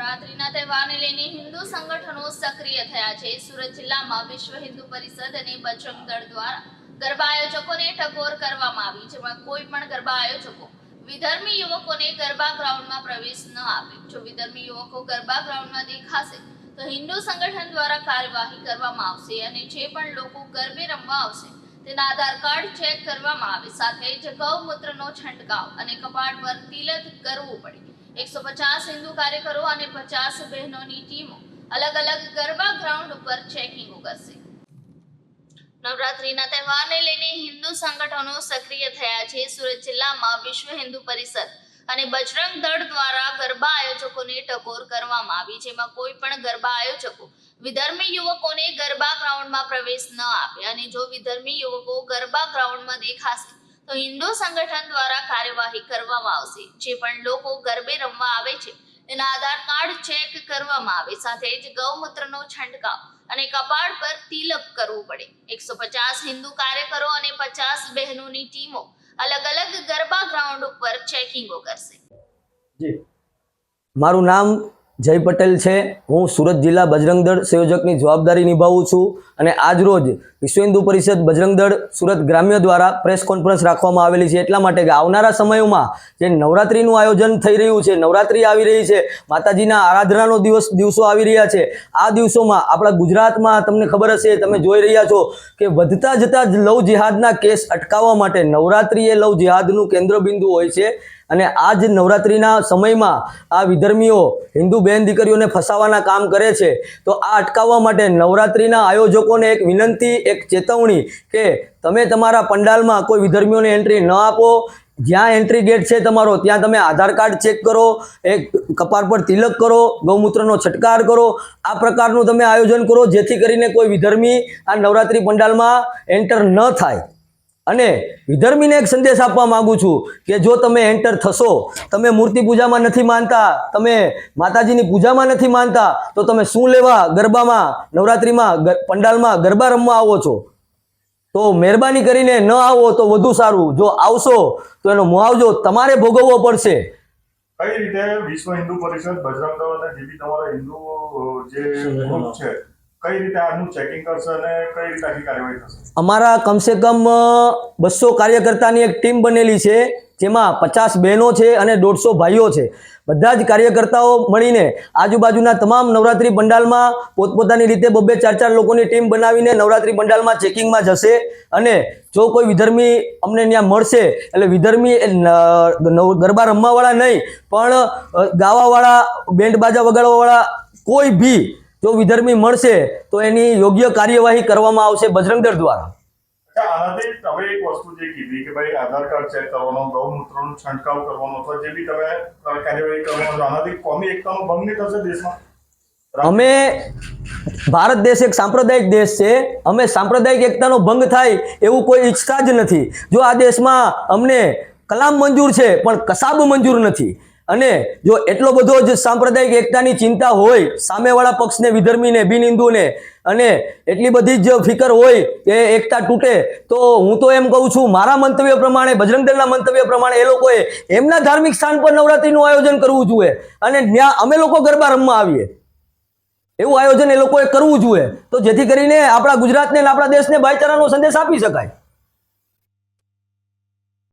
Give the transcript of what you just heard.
નવરાત્રીના તહેવારને લઈને હિન્દુ સંગઠનો સક્રિય થયા છે. સુરત જિલ્લામાં વિશ્વ હિન્દુ પરિષદ અને બજરંગ દળ દ્વારા ગરબા આયોજકોને ટકોર કરવામાં આવી, જેમાં કોઈ પણ ગરબા આયોજકો, વિધર્મી યુવકોને ગરબા ગ્રાઉન્ડમાં પ્રવેશ ન આપે. જો વિધર્મી યુવકો ગરબા ગ્રાઉન્ડમાં દેખાશે, તો હિન્દુ સંગઠન દ્વારા કાર્યવાહી કરવામાં આવશે અને જે પણ લોકો ગરબે રમવા આવશે, તેના આધાર કાર્ડ ચેક કરવામાં આવે. સાથે જ ગૌમૂત્રનો છંટકાવ અને કપાટ પર તિલક કરવું પડે. એકસો પચાસ હિન્દુ કાર્યકરો અને પચાસ બહેનોની ટીમો અલગ અલગ ગરબા ગ્રાઉન્ડ ઉપર ચેકિંગ કરશે નવરાત્રીના તહેવારને લઈને હિન્દુ સંગઠનો સક્રિય થયા છે. સુરત જિલ્લામાં વિશ્વ હિન્દુ પરિષદ અને બજરંગ દળ દ્વારા ગરબા આયોજકોને ટકોર કરવામાં આવી જેમાં કોઈ પણ ગરબા આયોજકો વિધર્મી યુવકોને ગરબા ગ્રાઉન્ડમાં પ્રવેશ ન આપે અને જો વિધર્મી યુવકો ગરબા ગ્રાઉન્ડમાં દેખાશે તો હિન્દુ સંગઠન દ્વારા કાર્યવાહી કરવામાં આવશે. જે પણ લોકો ગરબે રમવા આવે છે, તેના આધાર કાર્ડ ચેક કરવામાં આવે. સાથે જ ગૌમૂત્રનો છંટકાવ અને કપાળ પર તિલક કરવું પડે. એકસો પચાસ હિન્દુ કાર્યકરો અને પચાસ બહેનોની ટીમો અલગ અલગ ગરબા ગ્રાઉન્ડ ઉપર ચેકિંગો કરશે. મારું નામ જય પટેલ છે. હું સુરત જિલ્લા બજરંગ દળ સંયોજકની જવાબદારી નિભાવું છું અને આજરોજ વિશ્વ હિન્દુ પરિષદ બજરંગ દળ સુરત ગ્રામ્ય દ્વારા પ્રેસ કોન્ફરન્સ રાખવામાં આવેલી છે. એટલા માટે કે આવનારા સમયોમાં જે નવરાત્રિનું આયોજન થઈ રહ્યું છે, નવરાત્રિ આવી રહી છે, માતાજીના આરાધનાનો દિવસ, દિવસો આવી રહ્યા છે. આ દિવસોમાં આપણા ગુજરાતમાં તમને ખબર હશે, તમે જોઈ રહ્યા છો કે વધતા જતા લવ જિહાદના કેસ અટકાવવા માટે નવરાત્રિ એ લવ જિહાદનું કેન્દ્રબિંદુ હોય છે. અને આ જ નવરાત્રિના સમયમાં આ વિધર્મીઓ, હિન્દુ બહેન દીકરીઓને ફસાવાના કામ કરે છે. તો આ અટકાવવા માટે નવરાત્રિના આયોજકોને એક વિનંતી, એક ચેતવણી કે તમે તમારા પંડાલમાં કોઈ વિધર્મીઓને એન્ટ્રી ન આપો. જ્યાં એન્ટ્રી ગેટ છે તમારો, ત્યાં તમે આધાર કાર્ડ ચેક કરો, એક કપાળ પર તિલક કરો, ગૌમૂત્રનો છટકાર કરો. આ પ્રકારનું તમે આયોજન કરો, જેથી કરીને કોઈ વિધર્મી આ નવરાત્રિ પંડાલમાં એન્ટર ન થાય. અને વિધર્મીને એક સંદેશ આપવા માંગુ છું કે જો તમે એન્ટર થશો તમે મૂર્તિ પૂજામાં નથી માનતા તમે માતાજીની પૂજામાં નથી માનતા તો તમે શું લેવા ગરબામાં નવરાત્રિમાં પંડાલમાં ગરબા રમવા આવો છો? તો મહેરબાની કરીને ન આવો તો વધુ સારું. જો આવશો તો એનો મુઆવજો. તમારે ભોગવવો પડશે. કઈ રીતે વિશ્વ હિન્દુ પરિષદ બજરંગ દળ અને જે બી તમારા હિન્દુ જે ગ્રુપ છે કઈ રીતે આનું ચેકિંગ કરશે અને કઈ રીતે કાર્યવાહી થશે? અમારા કમસે કમ બસો કાર્યકર્તાની એક ટીમ બનેલી છે, જેમાં પચાસ બહેનો છે અને દોઢસો ભાઈઓ છે. બધા જ કાર્યકર્તાઓ મળીને આજુબાજુના તમામ નવરાત્રિ પંડાલમાં પોતપોતાની રીતે બબે ચાર ચાર લોકોની ટીમ બનાવીને નવરાત્રિ પંડાલમાં ચેકિંગમાં જશે અને જો કોઈ વિધર્મી અમને ત્યાં મળશે, એટલે વિધર્મી ગરબા રમવાવાળા નહીં, પણ ગાવાવાળા, બેન્ડ બાજા વગાડવાવાળા કોઈ ભી જો વિધર્મી મળશે તો એની યોગ્ય કાર્યવાહી કરવામાં આવશે બજરંગ દળ દ્વારા આનાથી તમે એક વસ્તુ જે કીધી કે ભાઈ આધાર કાર્ડ ચેક કરવાનો ગૌમૂત્રનો છંટકાવ કરવાનો અથવા જે બી તમે કાર્યવાહી કરવાનો છો આનાથી કોમી એકતાનો ભંગ નહીં થશે દેશમાં? અમે ભારત દેશ એક સાંપ્રદાયિક દેશ છે. અમે સાંપ્રદાયિક એકતાનો ભંગ થાય એવું કોઈ ઈચ્છતા જ નથી. જો આ દેશમાં અમને કલામ મંજૂર છે પણ કસાબ મંજૂર નથી. અને જો એટલો બધો જ સાંપ્રદાયિક એકતાની ચિંતા હોય, સામેવાળા પક્ષને, વિધર્મીને બિન હિન્દુને અને એટલી બધી જ ફિકર હોય કે એકતા તૂટે, તો હું તો એમ કહું છું, મારા મંતવ્ય પ્રમાણે, બજરંગ મંતવ્ય પ્રમાણે એ લોકોએ એમના ધાર્મિક સ્થાન પર નવરાત્રિનું આયોજન કરવું જોઈએ. અને ત્યાં અમે લોકો ગરબા રમવા આવીએ. એવું આયોજન એ લોકોએ કરવું જોઈએ. તો જેથી કરીને આપણા ગુજરાતને આપણા દેશને ભાઈચારાનો સંદેશ આપી શકાય.